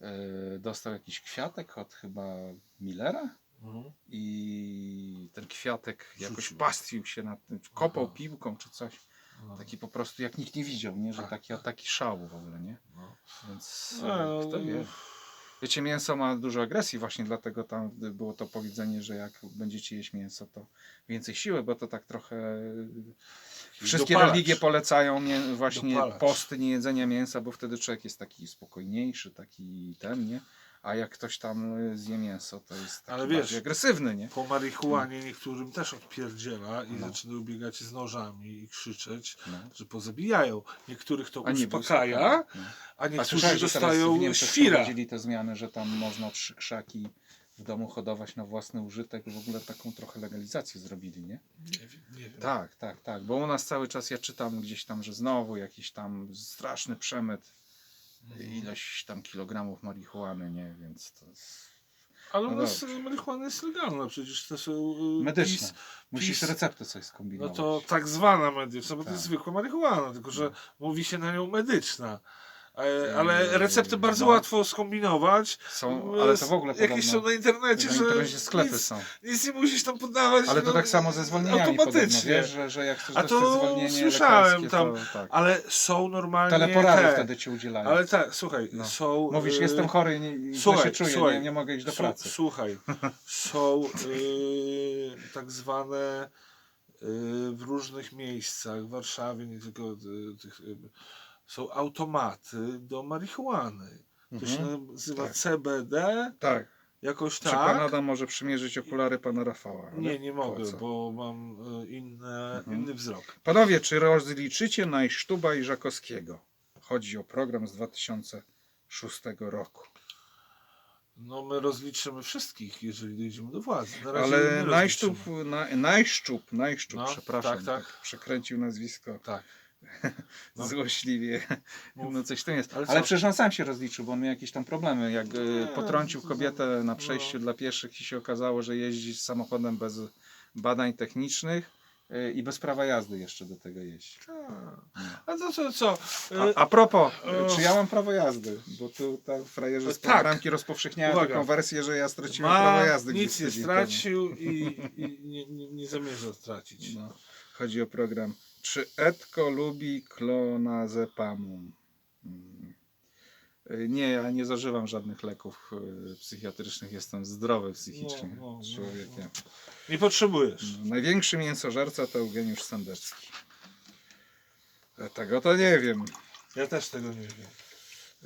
e, dostał jakiś kwiatek od chyba Millera Mhm. i ten kwiatek jakoś Rzucił. pastwił się nad tym, kopał Aha. piłką czy coś. No. Taki po prostu jak nikt nie widział, nie? Że Tak, taki, tak. taki szał w ogóle, nie? No. Więc no, kto wie. Wiecie, mięso ma dużo agresji, właśnie dlatego tam było to powiedzenie, że jak będziecie jeść mięso, to więcej siły, bo to tak trochę. Wszystkie dopalacz. religie polecają mię, właśnie Dopalacz. posty, nie jedzenia mięsa, bo wtedy człowiek jest taki spokojniejszy, taki ten, nie? A jak ktoś tam y, zje mięso, to jest taki Ale wiesz, agresywny, nie? Po marihuanie niektórym też odpierdziela i No. zaczynają biegać z nożami i krzyczeć, No. że pozabijają. Niektórych to A nie uspokaja, no. a A niektórzy w dostają świra. te zmiany, że tam można trzy krzaki w domu hodować na własny użytek w ogóle taką trochę legalizację zrobili, nie? Nie wiem, nie wiem. Tak, tak, tak, bo u nas cały czas ja czytam gdzieś tam, że znowu jakiś tam straszny przemyt. Ilość tam kilogramów marihuany, nie, więc to jest Ale u No nas dobrze. marihuana jest legalna, przecież to są y, medyczne. PiS, Musisz PiS- receptę coś No skombinować. to tak zwana medyczna, bo to Tak. jest zwykła marihuana, tylko że mówi się na nią medyczna. E, Yy, Ale recepty bardzo no. łatwo skombinować. Są, ale to w ogóle Jakieś są podobno, na internecie, na że internecie sklepy nic, są. nic nie musisz tam podawać. Ale to no, tak samo ze zwolnieniami podobno, automatycznie. wiesz, że, że jak chcesz A to zwolnienie słyszałem tam, to tak. Ale są normalnie Teleporady te. wtedy ci udzielają. Ale tak, słuchaj, No. są... Mówisz, y, jestem chory, nie, słuchaj, się czuję, słuchaj. nie, nie mogę iść do pracy. Słuchaj, są tak zwane w różnych miejscach, w Warszawie, nie tylko tych, są automaty do marihuany. To się Mhm. nazywa Tak. CBD, Tak. jakoś Czy pan tak. Adam może przymierzyć okulary pana Rafała? ale Nie, nie mogę, co? bo mam y, inne, inny wzrok. Panowie, czy rozliczycie Najsztuba i Żakowskiego? Chodzi o program z 2006 roku. No my rozliczymy wszystkich, jeżeli dojdziemy do władzy. Na razie Ale nie Najsztub, rozliczymy. na, Najszczub, Najszczub, No, przepraszam, tak, tak. przekręcił nazwisko Tak. No. złośliwie. No coś w tym jest. Ale Ale, przecież on sam się rozliczył, bo on miał jakieś tam problemy. Jak e, Nie, potrącił kobietę na przejściu no. dla pieszych i się okazało, że jeździ z samochodem bez badań technicznych e, i bez prawa jazdy jeszcze do tego jeździ. Tak. A to co? co? A, a propos, e, czy ja mam prawo jazdy? Bo tu tak frajerzy z Tak. programki rozpowszechniają Uwaga. taką wersję, że ja straciłem ma, prawo jazdy. nic gdzieś nie tydzień stracił i, i nie, nie, nie zamierza stracić. No. Chodzi o program. Czy Edko lubi klonazepamum? Mm. Nie, ja nie zażywam żadnych leków y, psychiatrycznych. Jestem zdrowy psychicznie No, no, no, człowiekiem. Nie potrzebujesz. No, największy mięsożerca to Eugeniusz Sandecki. Tego to nie wiem. Ja też tego nie wiem.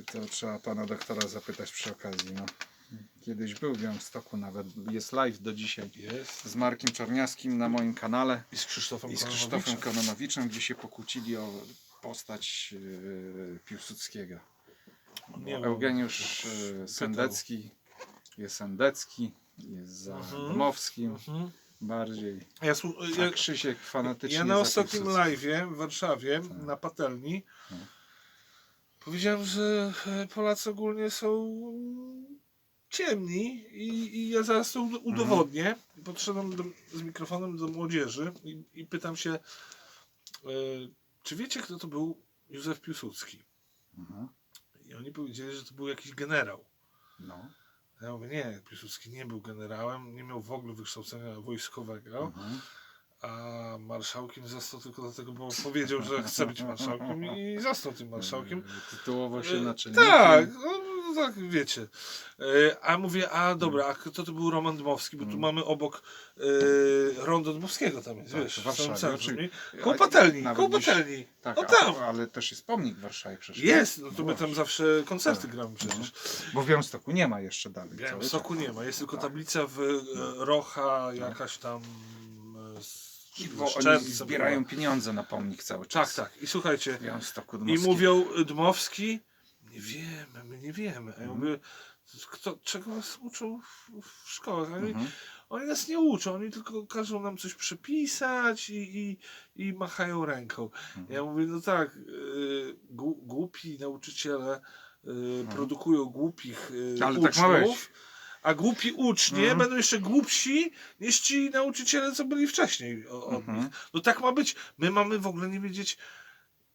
To trzeba pana doktora zapytać przy okazji. No. Kiedyś był w Białymstoku nawet. Jest live do dzisiaj. Jest. Z Markiem Czarniaskim na moim kanale I z Krzysztofem i z Kononowiczem. Krzysztofem Kononowiczem, gdzie się pokłócili o postać yy, Piłsudskiego. Nie. Eugeniusz yy, Sendecki jest Sendecki, jest za Mhm. Dmowskim Mhm. bardziej. Ja, A ja, Krzysiek fanatycznie ja na ostatnim live'ie w Warszawie, Tak. na patelni, No. powiedziałem, że e, Polacy ogólnie są ciemni i, i ja zaraz to ud- udowodnię. Podszedłem do, z mikrofonem do młodzieży i, i pytam się, e, czy wiecie, kto to był Józef Piłsudski? Mhm. I oni powiedzieli, że to był jakiś generał. No. Ja mówię, nie, Piłsudski nie był generałem, nie miał w ogóle wykształcenia wojskowego, Mhm. a marszałkiem został tylko dlatego, bo powiedział, że chce być marszałkiem i został tym marszałkiem. Yy, Tytułowo się E, naczelnikiem. Tak, no, no tak, wiecie. E, A mówię, a dobra, a kto to był Roman Dmowski, bo tu Mm. mamy obok e, Rondo Dmowskiego tam jest, Tak, wiesz, w Warszawie, centrum. Koło A- patelni, koło patelni. Tak, no a- tam. ale też jest pomnik w Warszawie przecież. Jest, no to No my tam zawsze koncerty Tak. gramy przecież. Bo w Białymstoku nie ma jeszcze dalej. W Białymstoku nie ma, jest tylko Tak. tablica w e, Rocha, jakaś tam Bo oni zbierają była. pieniądze na pomnik cały Tak, czas. tak. I słuchajcie, I mówią y, Dmowski, nie wiemy, my nie wiemy. A ja Mhm. mówię, kto, czego nas uczą w, w szkołach? Oni, Mhm. oni nas nie uczą, oni tylko każą nam coś przepisać i, i, i machają ręką. Mhm. Ja mówię, no tak, y, gł- głupi nauczyciele y, produkują głupich y, Mhm. Ale tak uczniów, a głupi ucznie Mhm. będą jeszcze głupsi niż ci nauczyciele, co byli wcześniej od Mhm. nich. No tak ma być. My mamy w ogóle nie wiedzieć,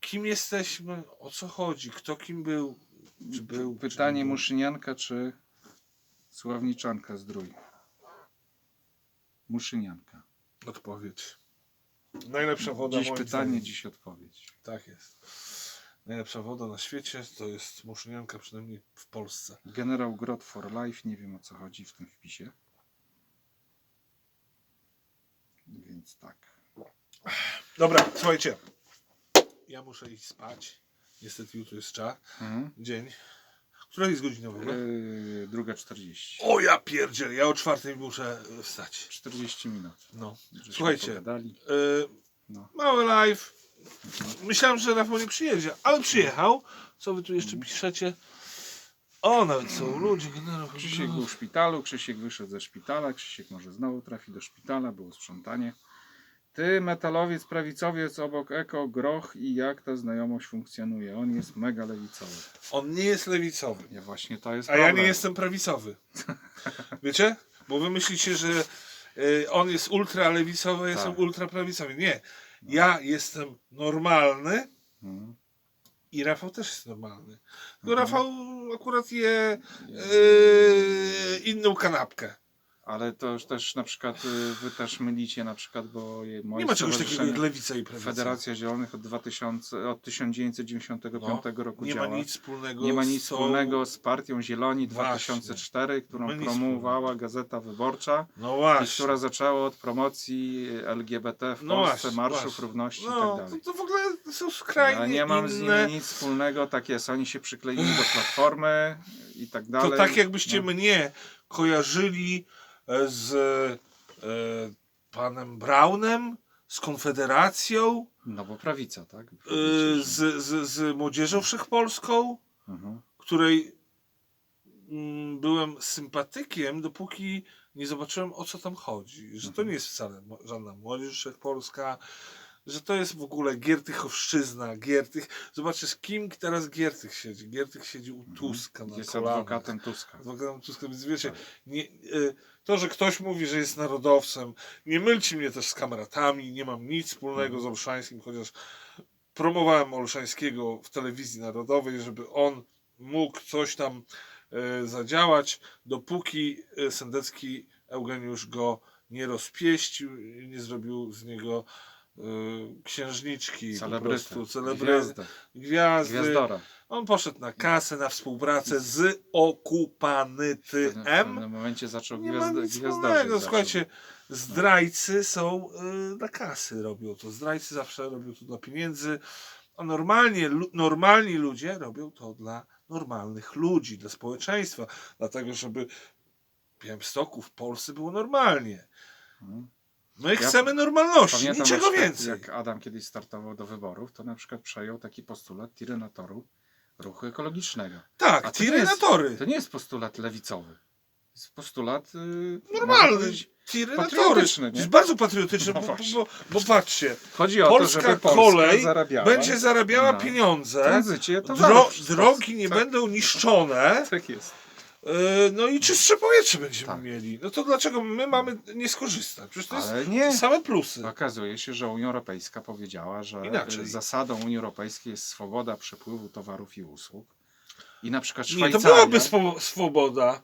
kim jesteśmy, o co chodzi, kto kim był. Czy był, Pytanie? Muszynianka czy Sławniczanka Zdrój? Muszynianka. Odpowiedź. Najlepsza woda Dziś moim pytanie, zdaniem. dziś odpowiedź. Tak jest. Najlepsza woda na świecie to jest muszynianka, przynajmniej w Polsce. Generał Grot for Life, nie wiem o co chodzi w tym wpisie. Więc tak. Dobra, słuchajcie. Ja muszę iść spać. Niestety jutro jest czas. Mhm. Dzień. Która jest godzina w ogóle? Yy, druga 40. O ja pierdziel, ja o czwartej muszę e, wstać. 40 minut. No. żeśmy Słuchajcie. E, No. Mały live. Myślałem, że Rafał nie przyjedzie, ale przyjechał. Co wy tu jeszcze piszecie? O, nawet są ludzie, generał. Krzysiek był w szpitalu, Krzysiek wyszedł ze szpitala, Krzysiek może znowu trafi do szpitala, było sprzątanie. Ty, metalowiec, prawicowiec, obok eko, groch i jak ta znajomość funkcjonuje? On jest mega lewicowy. On nie jest lewicowy. Ja właśnie to jest A ja problem. nie jestem prawicowy. Wiecie? Bo wy myślicie, że y, on jest ultra lewicowy, a ja Tak. jestem ultra prawicowy. Nie. Ja jestem normalny Mhm. i Rafał też jest normalny. No Mhm. Rafał akurat je y, inną kanapkę. Ale to już też na przykład y, wy też mylicie na przykład, bo je- moje Nie ma czegoś takiego jak stowarzyszenie lewica i prawica. Federacja Zielonych od 2000, od 1995 roku No, nie działa. ma nic wspólnego Nie ma z nic tą- wspólnego z partią Zieloni Właśnie. 2004, którą Ma nic promowała Gazeta Wyborcza No i właśnie. która zaczęła od promocji LGBT w No Polsce, właśnie, marszów właśnie. równości no, i tak to, dalej. to w ogóle są skrajnie Ja nie mam z inne. nimi nic wspólnego, tak jest, oni się przykleili do Platformy i tak dalej. To tak jakbyście No. mnie kojarzyli z e, panem Braunem, z Konfederacją, No bo prawica, tak? e, z, z, z Młodzieżą Wszechpolską, Mhm. której mm, byłem sympatykiem, dopóki nie zobaczyłem o co tam chodzi. Że to Mhm. nie jest wcale żadna Młodzież Wszechpolska, że to jest w ogóle Giertychowszczyzna, Giertych. Zobaczcie, z kim teraz Giertych siedzi. Giertych siedzi u Tuska na Jest kolanach. adwokatem Tuska. Adwokatem Tuska, więc wiecie, Tak. nie, y, to, że ktoś mówi, że jest narodowcem, nie mylcie mnie też z kameratami, nie mam nic wspólnego Mhm. z Olszańskim, chociaż promowałem Olszańskiego w telewizji narodowej, żeby on mógł coś tam y, zadziałać, dopóki y, Sendecki Eugeniusz go nie rozpieścił, i nie zrobił z niego y, księżniczki, po Celebrytę. prostu gwiazdy. Gwiazdora. On poszedł na kasę, na współpracę z pewnym, w pewnym momencie zaczął Nie ma gwiazd, nic gwiazdorzyć. wspólnego. zaczął. Słuchajcie, zdrajcy są y, na kasy robią to. Zdrajcy zawsze robią to dla pieniędzy, a normalnie, lu- normalni ludzie robią to dla normalnych ludzi, dla społeczeństwa, dlatego żeby Białymstoku, w Polsce było normalnie. Mhm. My chcemy normalności, Pamiętam niczego przykład, więcej. jak Adam kiedyś startował do wyborów, to na przykład przejął taki postulat tiry na toru ruchu ekologicznego. Tak, to nie jest- tory. To nie jest postulat lewicowy. To jest postulat yy, można Normalny. powiedzieć, patriotyczny, nie? Jest bardzo patriotyczny, No bo, bo, właśnie. bo, bo patrzcie, Chodzi o to, Polska żeby Polska kolej zarabiała będzie zarabiała na pieniądze, tranzycie dro, drogi nie Polskę. będą niszczone, Tak, tak jest. Yy, no i czystsze powietrze będziemy Tak. mieli. No to dlaczego my mamy nie skorzystać? Przecież to jest Ale nie. same plusy. Okazuje się, że Unia Europejska powiedziała, że Inaczej. zasadą Unii Europejskiej jest swoboda przepływu towarów i usług. I na przykład Nie, Szwajcaria... to byłaby swo- swoboda.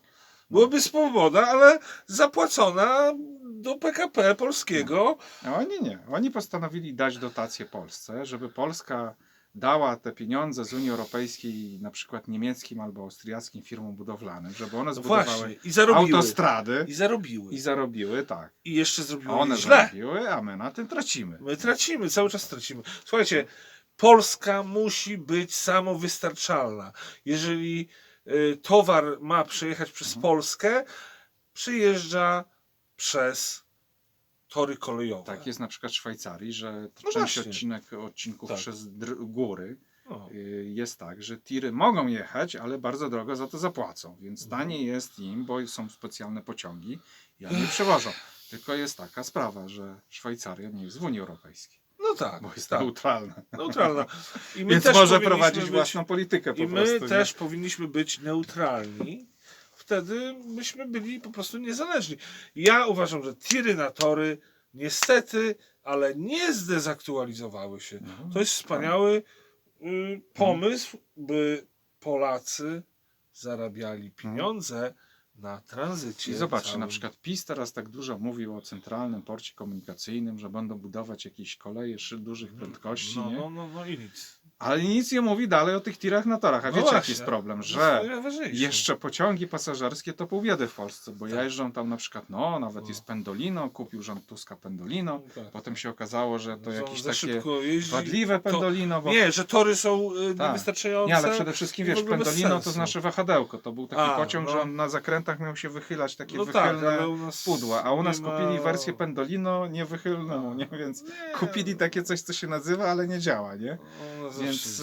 Byłaby swoboda, ale zapłacona do PKP polskiego. No, oni nie. Oni postanowili dać dotację Polsce, żeby Polska dała te pieniądze z Unii Europejskiej na przykład niemieckim albo austriackim firmom budowlanym, żeby one No zbudowały właśnie, i zarobiły. autostrady I zarobiły. i zarobiły, tak. I jeszcze A zrobiły one źle. zarobiły, a my na tym tracimy. My tracimy, cały czas tracimy. Słuchajcie, Polska musi być samowystarczalna. Jeżeli y, towar ma przejechać przez Mhm. Polskę, przyjeżdża przez tory kolejowe. Tak jest na przykład w Szwajcarii, że No część odcinek, odcinków Tak. przez góry No. y, jest tak, że tiry mogą jechać, ale bardzo drogo za to zapłacą, więc Mhm. taniej jest im, bo są specjalne pociągi i oni przewożą. Tylko jest taka sprawa, że Szwajcaria nie jest w Unii Europejskiej, no tak, bo jest tak. neutralna. neutralna. I my Więc też może prowadzić być, własną politykę po I prostu. my nie? też powinniśmy być neutralni. Wtedy byśmy byli po prostu niezależni. Ja uważam, że tiry na tory niestety, ale nie zdezaktualizowały się. No, To jest wspaniały y, pomysł, by Polacy zarabiali pieniądze na tranzycie. I zobaczcie, całym. na przykład PiS teraz tak dużo mówił o centralnym porcie komunikacyjnym, że będą budować jakieś koleje dużych prędkości, no, nie? no, no, no i nic. Ale nic nie mówi dalej o tych tirach na torach. A No wiecie jaki właśnie, jest problem? no Że jeszcze pociągi pasażerskie to pół biedy w Polsce, bo Tak. jeżdżą tam na przykład, no nawet No. jest Pendolino, kupił rząd Tuska Pendolino, No tak. potem się okazało, że to jakieś takie wadliwe Pendolino, bo Nie, że tory są y, Tak. niewystarczające. Nie, ale przede wszystkim wiesz, Pendolino to znaczy wahadełko. To był taki A, pociąg, no. że on na zakrętach miał się wychylać, takie no tak, wychylne nas pudła, a u nas ma- kupili wersję Pendolino niewychylną, nie? Więc Nie, kupili takie coś, co się nazywa, ale nie działa, nie? Więc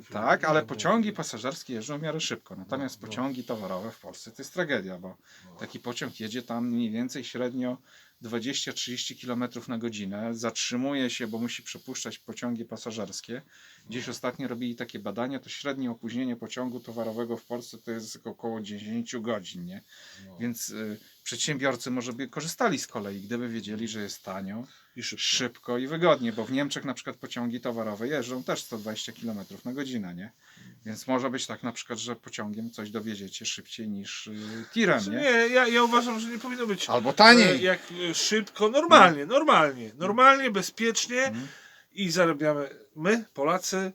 kupi. tak, ale pociągi pasażerskie jeżdżą w miarę szybko. Natomiast No, no. pociągi towarowe w Polsce to jest tragedia, bo no. taki pociąg jedzie tam mniej więcej średnio 20-30 km na godzinę, zatrzymuje się, bo musi przepuszczać pociągi pasażerskie. Gdzieś ostatnio robili takie badania, to średnie opóźnienie pociągu towarowego w Polsce to jest około 10 godzin, nie? Więc y, przedsiębiorcy może by korzystali z kolei, gdyby wiedzieli, że jest tanio, I szybko. szybko i wygodnie, bo w Niemczech na przykład pociągi towarowe jeżdżą też 120 km na godzinę, nie? Więc może być tak na przykład, że pociągiem coś dowieziecie szybciej niż y, tirem, Znaczy, nie? nie, ja, ja uważam, że nie powinno być Albo e, taniej. jak e, szybko, normalnie, normalnie, normalnie, bezpiecznie Mhm. i zarabiamy my, Polacy.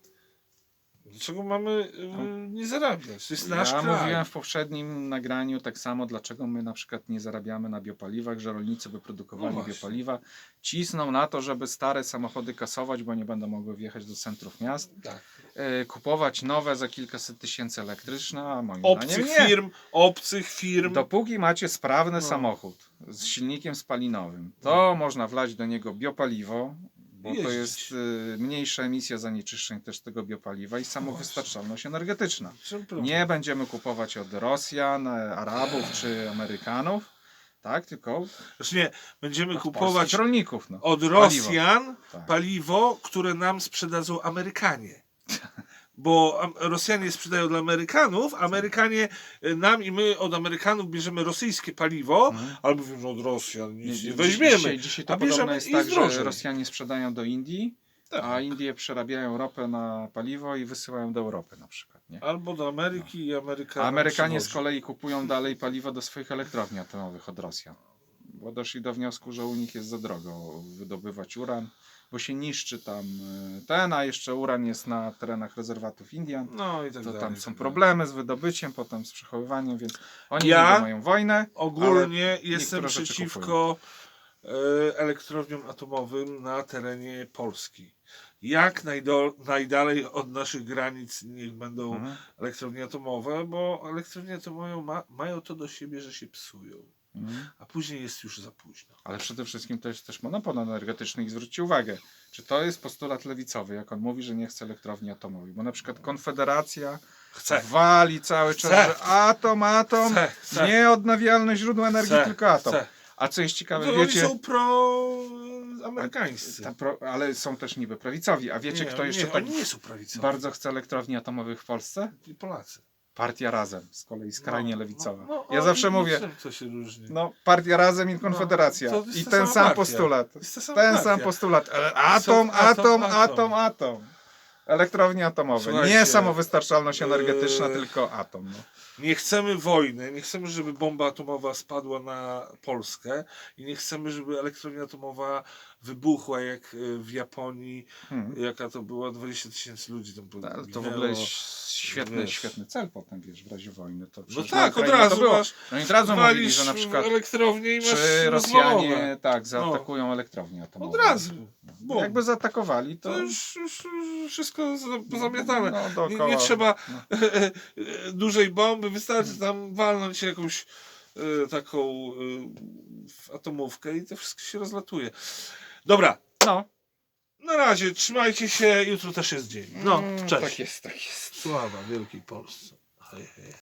Dlaczego mamy e, No. nie zarabiać? Jest nasz Ja kraj. mówiłem w poprzednim nagraniu tak samo, dlaczego my na przykład nie zarabiamy na biopaliwach, że rolnicy by produkowali No biopaliwa, cisną na to, żeby stare samochody kasować, bo nie będą mogły wjechać do centrów miast, Tak. e, kupować nowe za kilkaset tysięcy elektryczne, a moim Obcych zdaniem nie. firm, obcych firm. Dopóki macie sprawny No. samochód z silnikiem spalinowym, to można wlać do niego biopaliwo, bo to Jeździć. jest y, mniejsza emisja zanieczyszczeń też tego biopaliwa i samowystarczalność energetyczna. Nie będziemy kupować od Rosjan, e, Arabów czy Amerykanów, tak, tylko Znaczy nie, będziemy od kupować polskich rolników. No. od Rosjan Tak. paliwo, które nam sprzedadzą Amerykanie. Bo Rosjanie sprzedają dla Amerykanów, Amerykanie y, nam i my od Amerykanów bierzemy rosyjskie paliwo, Mhm. albo mówimy, że od Rosjan nic nie Dziś- weźmiemy. Dzisiaj, dzisiaj to a bierzemy jest i tak, jest że. Rosjanie sprzedają do Indii, Tak. a Indie przerabiają ropę na paliwo i wysyłają do Europy na przykład. Nie? Albo do Ameryki i Ameryka. A Amerykanie z kolei kupują dalej paliwo do swoich elektrowni atomowych od Rosjan. Bo doszli do wniosku, że u nich jest za drogo wydobywać uran, bo się niszczy tam y, ten, a jeszcze uran jest na terenach rezerwatów Indian. No i tak To dalej. tam są tak problemy z wydobyciem, potem z przechowywaniem, więc oni Ja- mają wojnę. Ogólnie jestem przeciwko e, elektrowniom atomowym na terenie Polski. Jak najdalej od naszych granic niech będą Mhm. elektrownie atomowe, bo elektrownie atomowe ma, mają to do siebie, że się psują, Mhm. a później jest już za późno. Ale przede wszystkim to jest też monopol energetyczny i zwróćcie uwagę, czy to jest postulat lewicowy, jak on mówi, że nie chce elektrowni atomowej, bo na przykład Konfederacja Chcę. wali cały czas, Chcę. że atom, atom, Chcę, chcę. nie odnawialne źródła energii, Chcę, tylko atom. chcę. A co jest ciekawe, To oni wiecie, są pro-amerykańscy. ta pro, ale są też niby prawicowi, a wiecie nie, kto jeszcze nie, tak oni nie są prawicowi. bardzo chce elektrowni atomowych w Polsce? Polacy. Partia Razem, z kolei skrajnie No, lewicowa. no, no, ja zawsze mówię, no Partia Razem i Konfederacja. to jest I ten sam partia. postulat. Ten partia. sam postulat. E, Atom, atom, atom, atom, atom. Elektrownie atomowe. Słuchajcie, Nie samowystarczalność energetyczna, yy, tylko atom. No. Nie chcemy wojny, nie chcemy, żeby bomba atomowa spadła na Polskę i nie chcemy, żeby elektrownia atomowa wybuchła jak y, w Japonii, Hmm. jaka to była 20 tysięcy ludzi tam Ale to w ogóle jest świetny, wiesz. świetny cel potem, wiesz, w razie wojny. To No tak, od razu masz, No i od razu mówili, że na przykład elektrownię i masz czy. Rosjanie tak zaatakują elektrownię atomową. Od razu. Bum. Jakby zaatakowali, to, To już, już, już wszystko za- pozamiatane. No, Nie, dookoła. nie trzeba No. dużej bomby, wystarczy tam walnąć jakąś e, taką e, atomówkę i to wszystko się rozlatuje. Dobra, No. na razie, trzymajcie się, jutro też jest dzień. No, Mm, cześć. Tak jest, tak jest. Sława Wielkiej Polsce. Hej, hej.